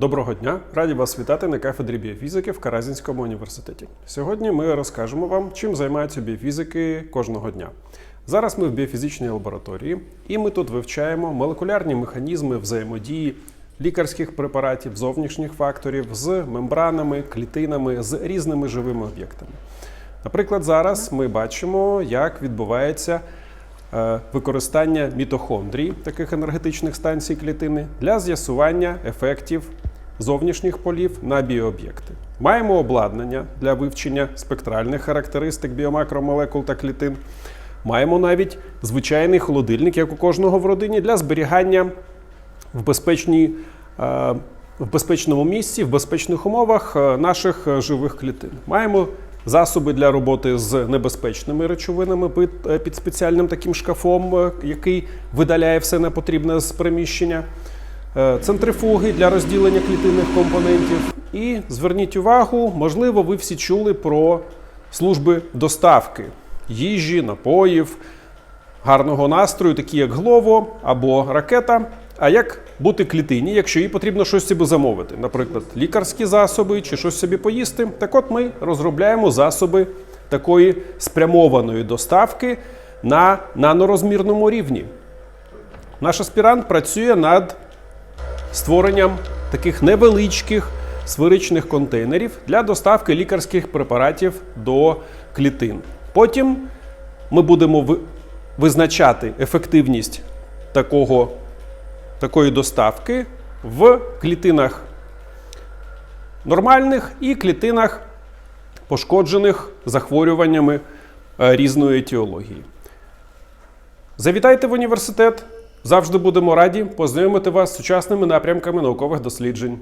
Доброго дня! Раді вас вітати на кафедрі біофізики в Каразінському університеті. Сьогодні ми розкажемо вам, чим займаються біофізики кожного дня. Зараз ми в біофізичній лабораторії, і ми тут вивчаємо молекулярні механізми взаємодії лікарських препаратів, зовнішніх факторів з мембранами, клітинами, з різними живими об'єктами. Наприклад, зараз ми бачимо, як відбувається е, використання мітохондрій, таких енергетичних станцій клітини, для з'ясування ефектів зовнішніх полів на біооб'єкти. Маємо обладнання для вивчення спектральних характеристик біомакромолекул та клітин. Маємо навіть звичайний холодильник, як у кожного в родині, для зберігання в безпечній. е, В безпечному місці, в безпечних умовах е, наших е, живих клітин. Маємо засоби для роботи з небезпечними речовинами під, спеціальним таким шкафом, який видаляє все непотрібне з приміщення, центрифуги для розділення клітинних компонентів. І зверніть увагу, можливо, ви всі чули про служби доставки їжі, напоїв, гарного настрою, такі як Глово або ракета. А як бути клітині, якщо їй потрібно щось собі замовити, наприклад, лікарські засоби чи щось собі поїсти? Так от ми розробляємо засоби такої спрямованої доставки на нанорозмірному рівні. Наш аспірант працює над створенням таких невеличких сферичних контейнерів для доставки лікарських препаратів до клітин. Потім ми будемо визначати ефективність такого, такої доставки в клітинах нормальних і клітинах, пошкоджених захворюваннями е, різної етіології. Завітайте в університет. Завжди будемо раді познайомити вас з сучасними напрямками наукових досліджень.